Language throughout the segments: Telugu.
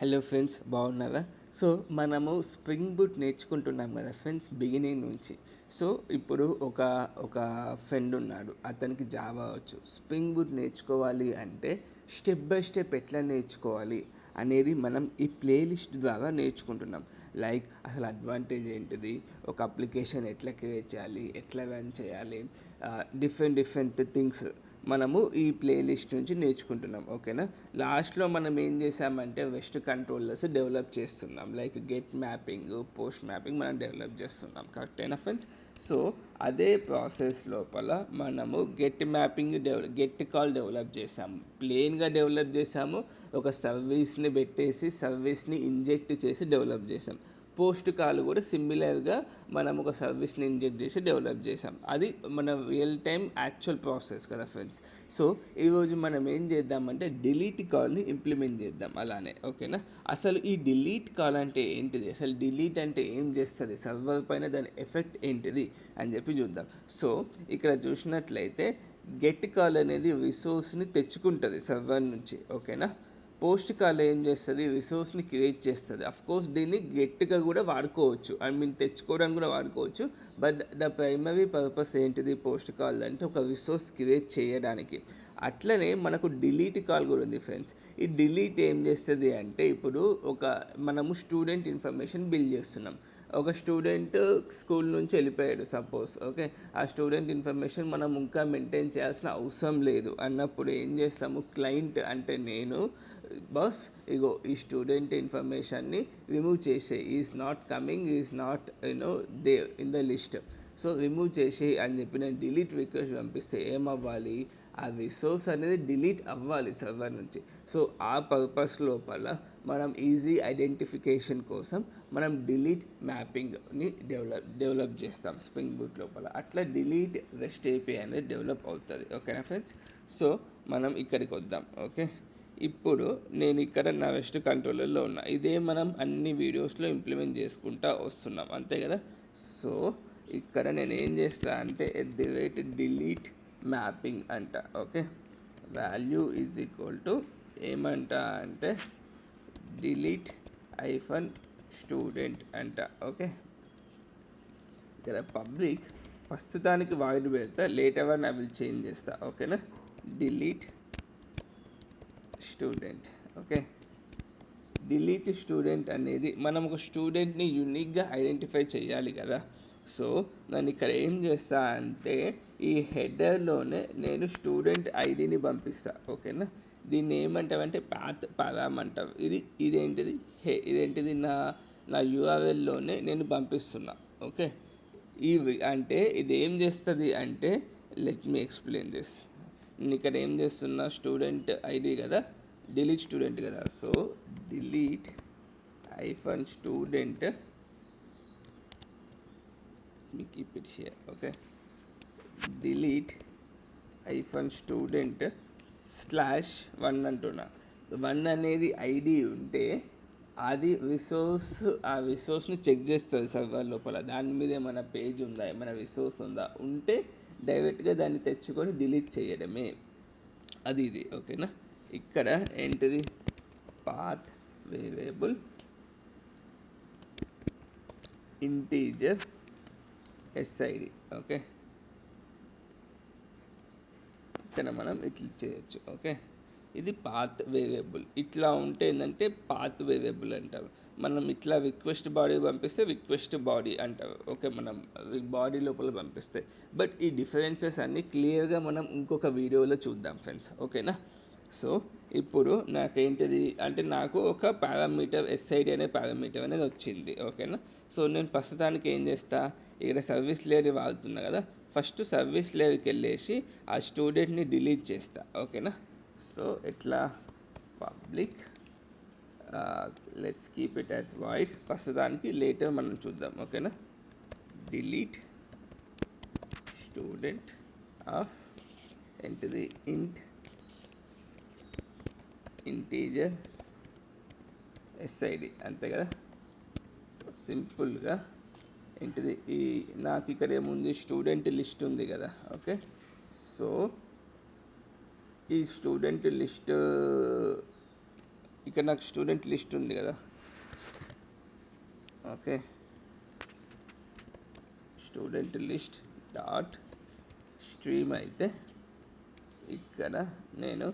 హలో ఫ్రెండ్స్ బాగున్నారా సో మనము స్ప్రింగ్ బూట్ నేర్చుకుంటున్నాం కదా ఫ్రెండ్స్ బిగినింగ్ నుంచి. సో ఇప్పుడు ఒక ఒక ఫ్రెండ్ ఉన్నాడు అతనికి జావా వచ్చు. స్ప్రింగ్ బూట్ నేర్చుకోవాలి అంటే స్టెప్ బై స్టెప్ ఎట్లా నేర్చుకోవాలి అనేది మనం ఈ ప్లేలిస్ట్ ద్వారా నేర్చుకుంటున్నాం. లైక్ అసలు అడ్వాంటేజ్ ఏంటిది? ఒక అప్లికేషన్ ఎట్లా క్రియేట్ చేయాలి? ఎట్లా రన్ చేయాలి? డిఫరెంట్ డిఫరెంట్ థింగ్స్ మనము ఈ ప్లేలిస్ట్ నుంచి నేర్చుకుంటున్నాం ఓకేనా? లాస్ట్లో మనం ఏం చేసామంటే వెస్ట్ కంట్రోలర్స్ డెవలప్ చేస్తున్నాం. Like get mapping post mapping మనం డెవలప్ చేస్తున్నాం. కరెక్టేనా ఫ్రెండ్స్ సో అదే ప్రాసెస్ లోపల మనము get mapping develop get call develop చేసాము ప్లెయిన్గా డెవలప్ చేసాము ఒక సర్వీస్ని పెట్టేసి సర్వీస్ని ఇంజెక్ట్ చేసి డెవలప్ చేసాం పోస్ట్ కాల్ కూడా సిమిలర్గా మనం ఒక సర్వీస్ని ఇంజెక్ట్ చేసి డెవలప్ చేసాం అది మన రియల్ టైం యాక్చువల్ ప్రాసెస్ కదా ఫ్రెండ్స్. సో ఈరోజు మనం ఏం చేద్దామంటే డిలీట్ కాల్ని ఇంప్లిమెంట్ చేద్దాం అలానే ఓకేనా? అసలు ఈ డిలీట్ కాల్ అంటే ఏంటిది? అసలు డిలీట్ అంటే ఏం చేస్తుంది? సర్వర్ పైన దాని ఎఫెక్ట్ ఏంటిది? అని చెప్పి చూద్దాం. సో ఇక్కడ చూసినట్లయితే గెట్ కాల్ అనేది రిసోర్స్ని తెచ్చుకుంటుంది సర్వర్ నుంచి ఓకేనా? పోస్ట్ కాల్ ఏం చేస్తుంది? రిసోర్స్ని క్రియేట్ చేస్తుంది. కోర్స్ దీన్ని గట్టిగా కూడా వాడుకోవచ్చు. ఐ మీన్ తెచ్చుకోవడానికి కూడా వాడుకోవచ్చు. బట్ ద ప్రైమరీ పర్పస్ ఏంటిది పోస్ట్ కాల్ అంటే ఒక రిసోర్స్ క్రియేట్ చేయడానికి. అట్లనే మనకు డిలీట్ కాల్ కూడా ఉంది ఫ్రెండ్స్. ఈ డిలీట్ ఏం చేస్తుంది అంటే ఇప్పుడు ఒక మనము స్టూడెంట్ ఇన్ఫర్మేషన్ బిల్డ్ చేస్తున్నాం. ఒక స్టూడెంట్ స్కూల్ నుంచి వెళ్ళిపోయాడు సపోజ్. ఓకే? ఆ స్టూడెంట్ ఇన్ఫర్మేషన్ మనం ఇంకా మెయింటైన్ చేయాల్సిన అవసరం లేదు. అన్నప్పుడు ఏం చేస్తాము? క్లయింట్ అంటే నేను బాస్ ఇగో ఈ స్టూడెంట్ ఇన్ఫర్మేషన్ని రిమూవ్ చేసే is not coming is not you know they in the list so remove చేసి అని చెప్పి నేను డిలీట్ రిక్వెస్ట్ పంపిస్తే ఏమవ్వాలి? ఆ రిసోర్స్ అనేది డిలీట్ అవ్వాలి సర్వర్ నుంచి. సో ఆ పర్పస్ లోపల మనం ఈజీ ఐడెంటిఫికేషన్ కోసం మనం డిలీట్ మ్యాపింగ్ని డెవలప్ డెవలప్ చేస్తాం స్ప్రింగ్ బూట్ లోపల. అట్లా డిలీట్ రెస్ట్ ఏపీ అనేది డెవలప్ అవుతుంది. ఓకేనా ఫ్రెండ్స్? సో మనం ఇక్కడికి వద్దాం. ఓకే ఇప్పుడు నేను ఇక్కడ నా వెస్ట్ కంట్రోలర్లో ఉన్నా. ఇదే మనం అన్ని వీడియోస్లో ఇంప్లిమెంట్ చేసుకుంటా వస్తున్నాం. అంతే కదా? సో ఇక్కడ నేను ఏం చేస్తా అంటే at the rate delete mapping అంట. Okay? Value is equal to ఏమంట అంటే డిలీట్ ఐఫన్ స్టూడెంట్ అంట. ఓకే? ఇక్కడ పబ్లిక్ ప్రస్తుతానికి వాయిడ్ పెడతా. లేట్ అవర్ నా విల్ చేంజ్ చేస్తా. ఓకేనా? Delete student okay delete student అనేది మనం ఒక స్టూడెంట్ని యూనిక్గా ఐడెంటిఫై చేయాలి కదా. సో నేను ఇక్కడ ఏం చేస్తా అంటే ఈ హెడర్లోనే నేను స్టూడెంట్ ఐడిని పంపిస్తా ఓకేనా దీన్ని ఏమంటావంటే పాత్ పదాం అంటాం ఇది ఇదేంటిది? హే ఇదేంటిది? నా నా యూఆర్ఎల్లోనే నేను పంపిస్తున్నా ఓకే ఇవి అంటే ఇది ఏం చేస్తుంది అంటే లెట్ మీ ఎక్స్ప్లెయిన్ దిస్ నేను ఇక్కడ ఏం చేస్తున్నా స్టూడెంట్ ఐడి కదా? డిలీట్ స్టూడెంట్ కదా. So delete hyphen student me keep it here okay delete hyphen student slash one అంటున్నా. వన్ అనేది ఐడి ఉంటే అది రిసోర్స్ ఆ రిసోర్స్ని చెక్ చేస్తుంది సర్వర్ లోపల. దాని మీద ఏమైనా పేజ్ ఉందా? ఏమైనా రిసోర్స్ ఉందా? ఉంటే డైరెక్ట్గా దాన్ని తెచ్చుకొని డిలీట్ చేయడమే. అది ఇది ఓకేనా ఇక్కడ ఏంటిది? Path variable integer SID okay ఇక్కడ మనం ఇట్లా చేయొచ్చు. ఓకే ఇది పాత్ వేరియబుల్ ఇట్లా ఉంటే ఏంటంటే పాత్ వేరియబుల్ అంటారు. మనం ఇట్లా రిక్వెస్ట్ బాడీ పంపిస్తే రిక్వెస్ట్ బాడీ అంటారు. ఓకే మనం బాడీ లోపల పంపిస్తే. బట్ ఈ డిఫరెన్సెస్ అన్నీ క్లియర్గా మనం ఇంకొక వీడియోలో చూద్దాం ఫ్రెండ్స్ ఓకేనా సో ఇప్పుడు నాకేంటిది అంటే నాకు ఒక పారామీటర్ ఎస్ఐడి అనే పారామీటర్ అనేది వచ్చింది. ఓకేనా? సో నేను ప్రస్తుతానికి ఏం చేస్తా? ఇక్కడ సర్వీస్ లేయర్ వాడుతున్నా కదా? ఫస్ట్ సర్వీస్ లేయర్కి వెళ్ళేసి ఆ స్టూడెంట్ని డిలీట్ చేస్తా. ఓకేనా? సో ఎట్లా? Public let's keep it as void ప్రస్తుతానికి లేటర్ మనం చూద్దాం. ఓకేనా? డిలీట్ స్టూడెంట్ ఆఫ్ ఏంటిది? ఇంట్ ఇంటీజర్ ఎస్ఐడి అంతే కదా? సో సింపుల్గా ఏంటిది? ఈ నాకు ఇక్కడ ఏముంది? స్టూడెంట్ లిస్ట్ ఉంది కదా ఓకే? సో ఈ స్టూడెంట్ లిస్ట్ ఇక్కడ నాకు స్టూడెంట్ లిస్ట్ ఉంది కదా? Okay? Student list dot stream అయితే ఇక్కడ నేను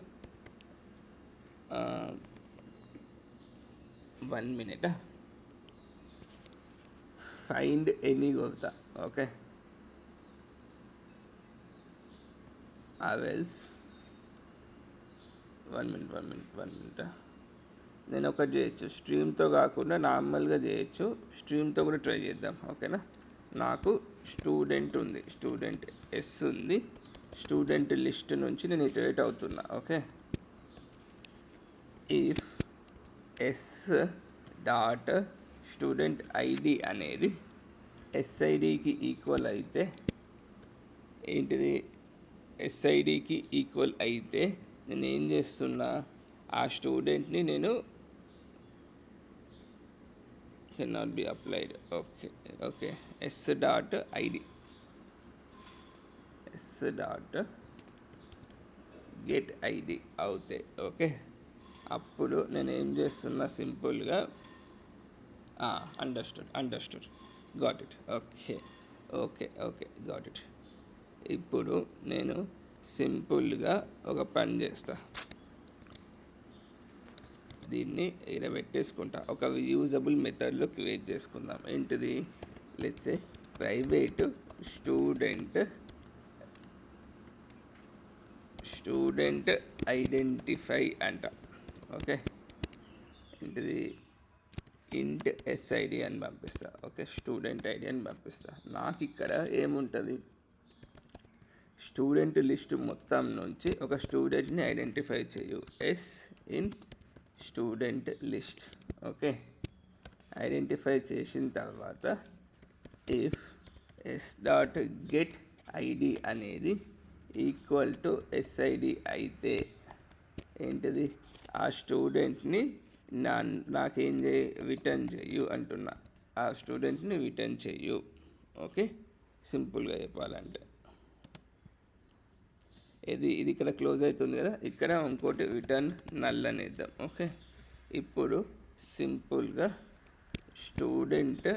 వన్ మినిట్ ఫైండ్ ఎనీ కొడతా okay or else one minute one minute one minute నేను ఒకటి చేయొచ్చు స్ట్రీమ్తో కాకుండా నార్మల్గా చేయొచ్చు. స్ట్రీమ్తో కూడా ట్రై చేద్దాం ఓకేనా నాకు స్టూడెంట్ ఉంది స్టూడెంట్ ఎస్ ఉంది. స్టూడెంట్ లిస్ట్ నుంచి నేను ఇటరేట్ అవుతున్నా okay if s dot student ID అనేది ఎస్ఐడికి ఈక్వల్ అయితే ఏంటిది? ఎస్ఐడికి ఈక్వల్ అయితే నేను ఏం చేస్తున్నా? ఆ స్టూడెంట్ని నేను can not be applied okay okay s dot ID s dot get ID అవుతాయి ఓకే అప్పుడు నేను ఏం చేస్తున్నా సింపుల్గా understood understood got it okay okay okay got it ఇప్పుడు నేను సింపుల్గా ఒక పని చేస్తా. దీన్ని ఇలా పెట్టేసుకుంటా ఒక యూజబుల్ మెథడ్లో క్రియేట్ చేసుకుందాం. ఏంటిది? Let's private student student identify అంట. ఓకే. ఏంటిది ఇంట్ ఎస్ఐడి అని పంపిస్తా. ఓకే స్టూడెంట్ ఐడి అని పంపిస్తా. నాకు ఇక్కడ ఏముంటుంది? స్టూడెంట్ లిస్ట్ మొత్తం నుంచి ఒక స్టూడెంట్ని ఐడెంటిఫై చేయు. S in student list okay. Identify చేసిన తర్వాత if s dot get ID అనేది ఈక్వల్ టు ఎస్ఐడి అయితే ఏంటిది? ఆ స్టూడెంట్ని నా నాకేం చేయి రిటర్న్ చేయు అంటున్నా. ఆ స్టూడెంట్ని రిటర్న్ చేయు ఓకే సింపుల్గా చెప్పాలంటే. ఇది ఇది ఇక్కడ క్లోజ్ అవుతుంది కదా? ఇక్కడ ఇంకోటి రిటర్న్ నల్ అని ఇద్దాం. ఓకే ఇప్పుడు సింపుల్గా student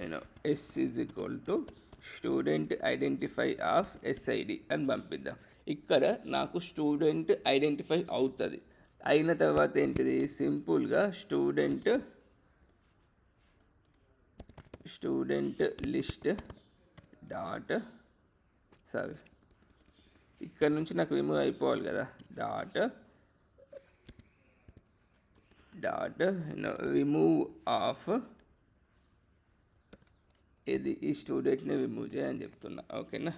you know s is equal to student identify of SID అని పంపిద్దాం. ఇక్కడ నాకు స్టూడెంట్ ఐడెంటిఫై అవుతుంది. అయిన తర్వాత ఏంటిది? సింపుల్గా student student list dot sorry. ఇక్కడ నుంచి నాకు రిమూవ్ అయిపోవాలి కదా. డాట్ డాట్ రిమూవ్ ఆఫ్ ఇది ఈ స్టూడెంట్ని రిమూవ్ చేయని చెప్తున్నా. ఓకేనా?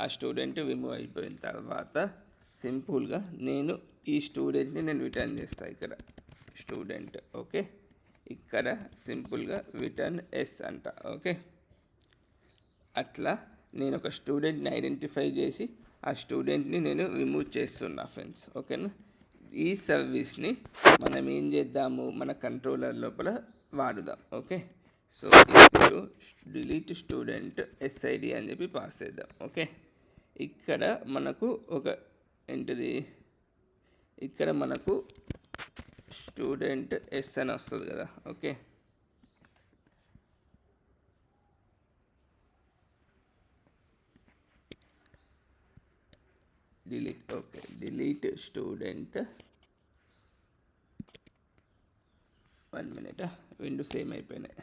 ఆ స్టూడెంట్ రిమూవ్ అయిపోయిన తర్వాత సింపుల్గా నేను ఈ స్టూడెంట్ని నేను రిటర్న్ చేస్తాను ఇక్కడ. స్టూడెంట్ ఓకే ఇక్కడ సింపుల్గా రిటర్న్ ఎస్ అంట ఓకే అట్లా నేను ఒక స్టూడెంట్ని ఐడెంటిఫై చేసి ఆ స్టూడెంట్ని నేను రిమూవ్ చేస్తున్నా ఫ్రెండ్స్ ఓకేనా ఈ సర్వీస్ని మనం ఏం చేద్దాము? మన కంట్రోలర్ లోపల వాడుదాం ఓకే సో ఇప్పుడు డిలీట్ స్టూడెంట్ ఎస్ఐడి అని చెప్పి పాస్ చేద్దాం ఓకే ఇక్కడ మనకు ఒక ఏంటిది? ఇక్కడ మనకు స్టూడెంట్ ఎస్ అని వస్తుంది కదా okay. Delete okay. Delete student. One minute window same అయిపోయినాయి.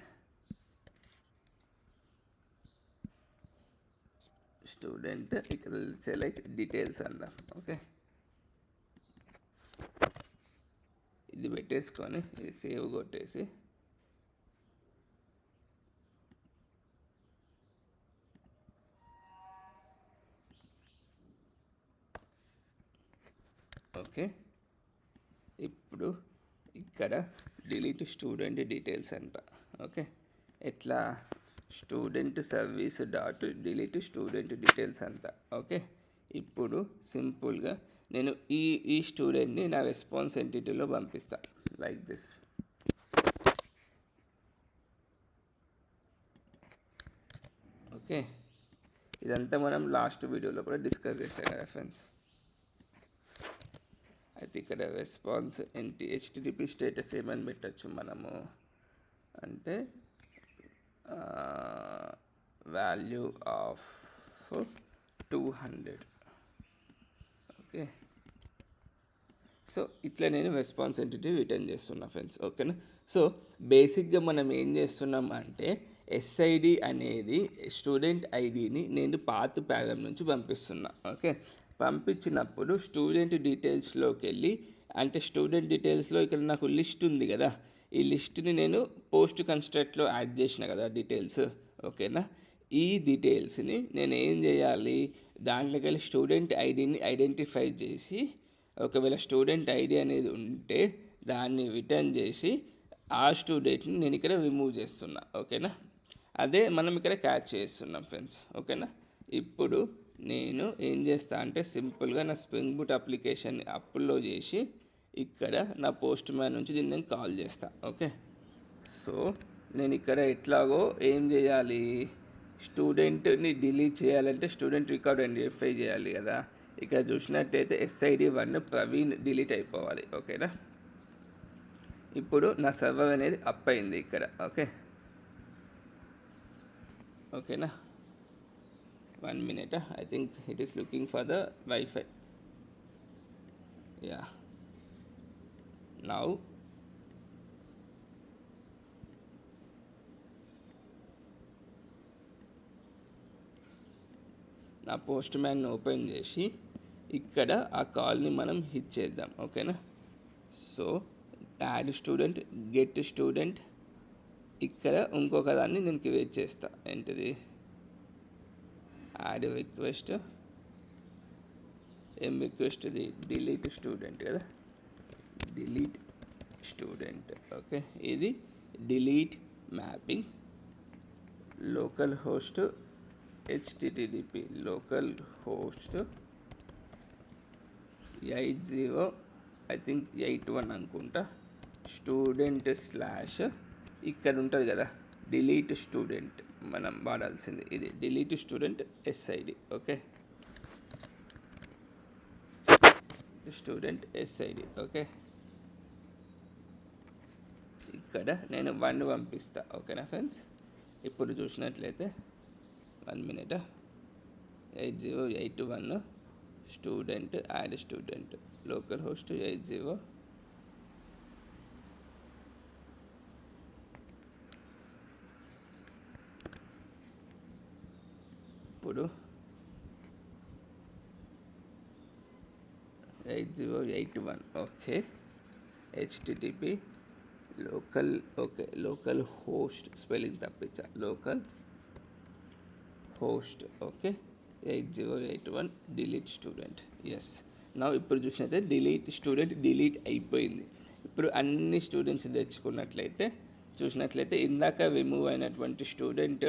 స్టూడెంట్ ఇక్కడ సెలెక్ట్ డీటెయిల్స్ అందాం ఓకే. ఇది పెట్టేసుకొని ఇది సేవ్ కొట్టేసి ఓకే. ఇప్పుడు ఇక్కడ డిలీట్ స్టూడెంట్ డీటెయిల్స్ అంట ఓకే. ఎట్లా? Student service dot delete student details అంత ఓకే. ఇప్పుడు సింపుల్గా నేను ఈ ఈ స్టూడెంట్ని నా రెస్పాన్స్ ఎంటిటీలో పంపిస్తా. లైక్ దిస్ ఓకే ఇదంతా మనం లాస్ట్ వీడియోలో కూడా డిస్కస్ చేసాం కదా ఫ్రెండ్స్ అయితే ఇక్కడ రెస్పాన్స్ ఎన్టీ హెచ్టిటిపి స్టేటస్ ఏమని పెట్టచ్చు మనము? అంటే value of two hundred okay so ఇట్లా నేను రెస్పాన్స్ ఎంటిటీ రిటర్న్ చేస్తున్నా ఫ్రెండ్స్ ఓకేనా సో బేసిక్గా మనం ఏం చేస్తున్నాం అంటే ఎస్ఐడి అనేది స్టూడెంట్ ఐడిని నేను పాత ప్యాగం నుంచి పంపిస్తున్నా ఓకే పంపించినప్పుడు స్టూడెంట్ డీటెయిల్స్లోకి వెళ్ళి అంటే స్టూడెంట్ డీటెయిల్స్లో ఇక్కడ నాకు లిస్ట్ ఉంది కదా? ఈ లిస్ట్ని నేను పోస్ట్ కన్స్ట్రక్ట్లో యాడ్ చేసిన కదా డీటెయిల్స్ ఓకేనా ఈ డీటెయిల్స్ని నేను ఏం చేయాలి? దాంట్లోకి వెళ్ళి స్టూడెంట్ ఐడిని ఐడెంటిఫై చేసి ఒకవేళ స్టూడెంట్ ఐడి అనేది ఉంటే దాన్ని రిటర్న్ చేసి ఆ స్టూడెంట్ని నేను ఇక్కడ రిమూవ్ చేస్తున్నా ఓకేనా? అదే మనం ఇక్కడ క్యాచ్ చేస్తున్నాం ఫ్రెండ్స్ ఓకేనా? ఇప్పుడు నేను ఏం చేస్తా అంటే సింపుల్గా నా స్ప్రింగ్ బూట్ అప్లికేషన్ని అప్లో చేసి ఇక్కడ నా పోస్ట్ మ్యాన్ నుంచి దీన్ని నేను కాల్ చేస్తా ఓకే? సో నేను ఇక్కడ ఎట్లాగో ఏం చేయాలి? స్టూడెంట్ని డిలీట్ చేయాలంటే స్టూడెంట్ రికార్డ్ ఐడెంటిఫై చేయాలి కదా. ఇక్కడ చూసినట్టయితే ఎస్ఐడి వన్ ప్రవీణ్ డిలీట్ అయిపోవాలి ఓకేనా? ఇప్పుడు నా సర్వర్ అనేది అప్ అయింది ఇక్కడ ఓకే? ఓకేనా? One minute I think it is looking for the wifi yeah now నా పోస్ట్ మ్యాన్ ఓపెన్ చేసి ఇక్కడ ఆ కాల్ని మనం హిట్ చేద్దాం ఓకేనా? So add student get student ఇక్కడ ఇంకొక దాన్ని నేను క్రియేట్ చేస్తా. ఏంటిది? యాడ్ రిక్వెస్ట్ ఏం రిక్వెస్ట్ ఇది డిలీట్ స్టూడెంట్ కదా? డిలీట్ స్టూడెంట్ ఓకే ఇది delete mapping local host HTTP local host eight zero I think eight one అనుకుంటా. స్టూడెంట్ స్లాష్ ఇక్కడ ఉంటుంది కదా. డిలీట్ స్టూడెంట్ మనం వాడాల్సింది. ఇది delete student SID okay student SID okay ఇక్కడ నేను వన్ పంపిస్తా ఓకేనా ఫ్రెండ్స్ ఇప్పుడు చూసినట్లయితే one minute eight zero eight one student add student local host eight zero ఇప్పుడు eight zero eight one okay HTTP local okay local host spelling తప్పించా local host okay eight zero eight one delete student s నా ఇప్పుడు చూసినట్లయితే డిలీట్ స్టూడెంట్ డిలీట్ అయిపోయింది. ఇప్పుడు అన్ని స్టూడెంట్స్ తెచ్చుకున్నట్లయితే చూసినట్లయితే ఇందాక రిమూవ్ అయినటువంటి స్టూడెంట్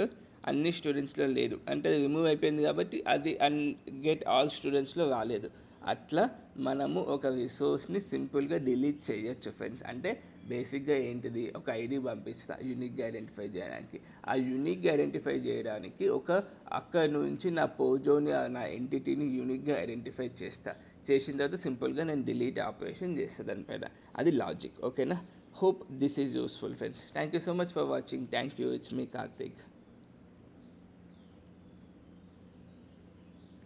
అన్ని స్టూడెంట్స్లో లేదు. అంటే అది రిమూవ్ అయిపోయింది కాబట్టి అది అన్ గెట్ ఆల్ స్టూడెంట్స్లో రాలేదు. అట్లా మనము ఒక రిసోర్స్ని సింపుల్గా డిలీట్ చేయొచ్చు ఫ్రెండ్స్ అంటే బేసిక్గా ఏంటిది? ఒక ఐడి పంపిస్తా యూనిక్గా ఐడెంటిఫై చేయడానికి. ఆ యూనిక్గా ఐడెంటిఫై చేయడానికి ఒక అక్కడ నుంచి నా పోజోని నా ఎంటిటీని యూనిక్గా ఐడెంటిఫై చేస్తా. చేసిన తర్వాత సింపుల్గా నేను డిలీట్ ఆపరేషన్ చేస్తాను దానిపైన అది లాజిక్ ఓకేనా hope this is useful friends thank you so much for watching thank you it's me Karthik